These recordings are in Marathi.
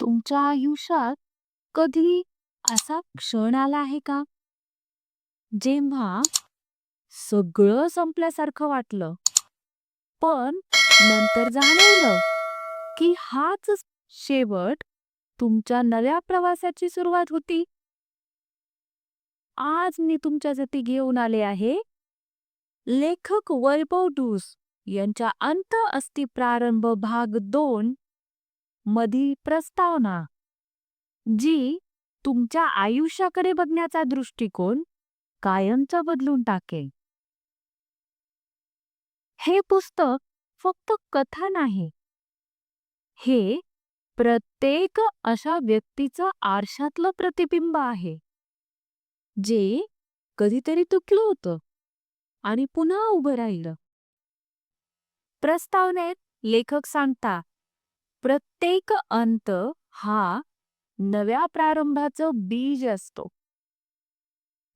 तुमच्या आयुष्यात कधी असा क्षण आला आहे का? जेव्हा सगळं संपल्यासारखं वाटलं, पण नंतर जाणवलं की हाच शेवट तुमच्या नव्या प्रवासाची सुरुवात होती. आज मी तुमच्यासाठी घेऊन आले आहे लेखक वैभव डूस यांच्या अंत अस्ति प्रारंभ भाग दोन मधील प्रस्तावना जी तुमच्या आयुष्याकडे बघण्याचा दृष्टिकोन कायमचा बदलून टाकेल. हे पुस्तक फक्त कथा नाही. हे प्रत्येक अशा व्यक्तीचं आरशातलं प्रतिबिंब आहे. जे कधीतरी तुटलं होतं आणि पुन्हा उभं राहिलं. प्रस्तावनेत लेखक सांगता प्रत्येक अंत हा नव्या प्रारंभाचं बीज असतो.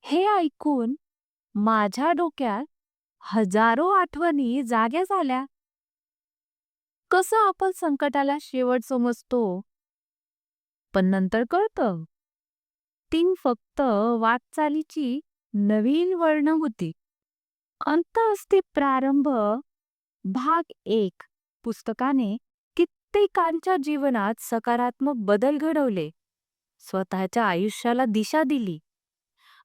हे ऐकून माझ्या डोक्यात हजारो आठवणी जाग्या झाल्या. कसं आपण संकटाला शेवट समजतो, पण नंतर कळतं ती फक्त वाटचालीची नवीन वर्ण होती. अंत अस्ति प्रारंभ भाग एक पुस्तकाने प्रत्येकांच्या जीवनात सकारात्मक बदल घडवले, स्वतःच्या आयुष्याला दिशा दिली,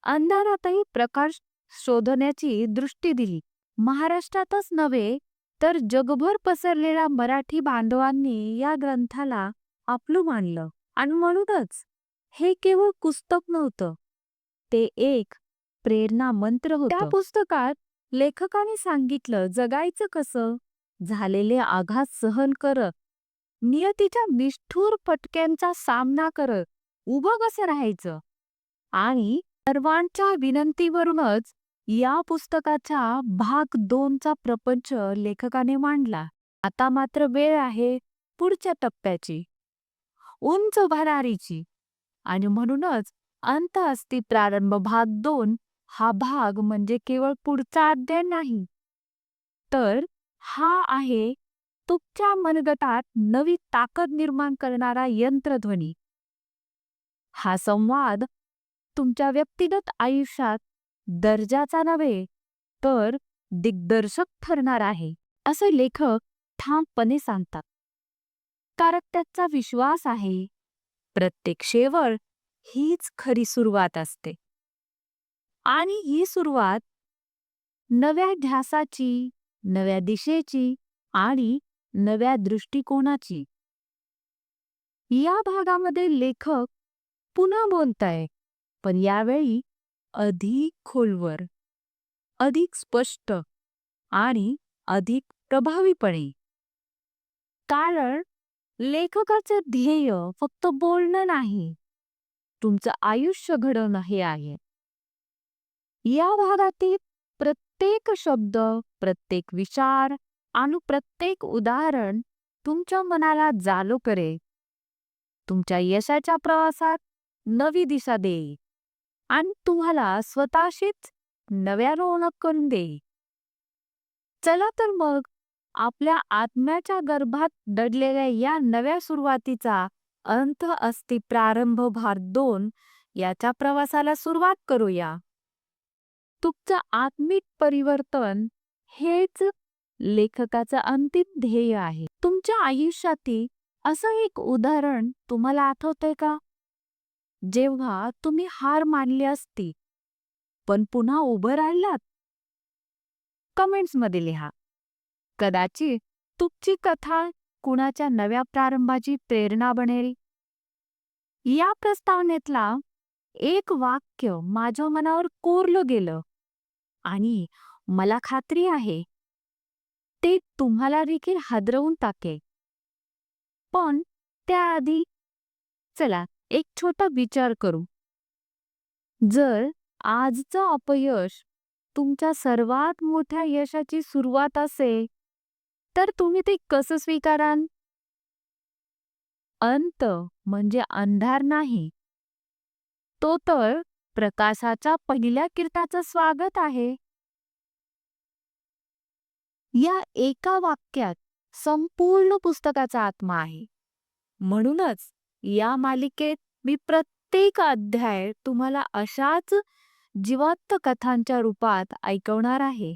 अंधारातही प्रकाश शोधण्याची दृष्टी दिली. महाराष्ट्रातच नव्हे तर जगभर पसरलेल्या मराठी बांधवांनी या ग्रंथाला आपलं मानलं. आणि म्हणूनच हे केवळ पुस्तक नव्हतं, ते एक प्रेरणा मंत्र होत. त्या पुस्तकात लेखकाने सांगितलं जगायचं कसं, झालेले आघात सहन करत, नियतीच्या निष्ठूर फटक्यांचा सामना करत उभं कसं राहायचं? आणि सर्वांच्या विनंतीवरूनच या पुस्तकाच्या भाग दोनचा प्रपंच लेखकाने मांडला. आता मात्र वेळ आहे पुढच्या टप्प्याची, उंच भरारीची. आणि म्हणूनच अंत अस्ति प्रारंभ भाग दोन हा भाग म्हणजे केवळ पुढचा अध्याय नाही, तर हा आहे तुमच्या मनगटात नवी ताकद निर्माण करणारा यंत्रध्वनी. हा संवाद तुमच्या व्यक्तिगत आयुष्यात दर्जाचा नव्हे तर दिग्दर्शक ठरणार आहे, असं लेखक ठामपणे सांगतात. कारण त्याचा विश्वास आहे प्रत्येक शेवळ हीच खरी सुरुवात असते आणि ही सुरुवात नव्या ध्यासाची, नव्या दिशेची आणि नव्या दृष्टिकोनाची. या भागामध्ये लेखक पुन्हा बोलताय, पण यावेळी अधिक खोलवर, अधिक स्पष्ट आणि अधिक प्रभावीपणे. कारण लेखकाचं ध्येय फक्त बोलणं नाही, तुमचं आयुष्य घडवणं हे आहे. या भागातील प्रत्येक शब्द, प्रत्येक विचार आणि प्रत्येक उदाहरण तुमच्या मनाला जालो करे. तुमच्या यशाच्या प्रवासात नवी दिशा दे. आणि तुम्हाला स्वतःशीच नव्या ओळख करून दे. चला तर मग आपल्या आत्म्याच्या गर्भात दडलेल्या या नव्या सुरुवातीचा अंत अस्ति प्रारंभ भार दोन याच्या प्रवासाला सुरुवात करूया. तुमचं आत्मिक परिवर्तन हेच लेखकाचं अंतिम ध्येय आहे. तुमच्या आयुष्यातील असं एक उदाहरण तुम्हाला आठवतंय का? जेव्हा तुम्ही हार मानली असती, पण पुन्हा उभं राहिलात? कमेंट्समध्ये लिहा. कदाचित तुमची कथा कुणाच्या नव्या प्रारंभाची प्रेरणा बनेल. या प्रस्तावनेतला एक वाक्य माझ्या मनावर कोरलं गेलं आणि मला खात्री आहे ते तुम्हाला देखील हादरवून टाके पण त्याआधी चला एक छोटा विचार करू. जर आजचं अपयश तुमच्या सर्वात मोठ्या यशाची सुरुवात असेल, तर तुम्ही ते कसं स्वीकाराल? अंत म्हणजे अंधार नाही, तो तर प्रकाशाच्या पहिल्या किरणाचं स्वागत आहे. या एका वाक्यात संपूर्ण पुस्तकाचा आत्मा आहे. म्हणूनच या मालिकेत मी प्रत्येक अध्याय तुम्हाला अशाच जिवंत कथांच्या रूपात ऐकवणार आहे.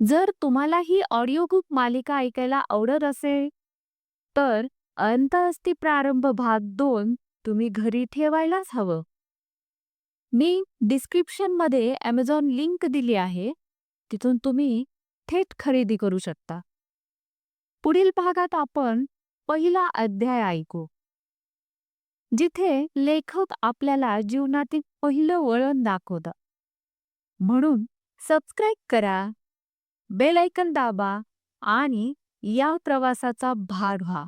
जर तुम्हाला ही ऑडिओ बुक मालिका ऐकायला आवडत असेल तर अंत प्रारंभ भाग दोन तुम्ही घरी ठेवायलाच हवं. मी डिस्क्रिप्शनमध्ये ॲमेझॉन लिंक दिली आहे. तिथून तुम्ही थेट खरेदी करू शकता. पुढील भागात आपण पहिला अध्याय ऐकू. जिथे लेखक आपल्याला जीवनातील पहिलं वळण दाखवतं. म्हणून सबस्क्राईब करा बेल ऐकन दाबा आणि या प्रवासाचा भाग व्हा.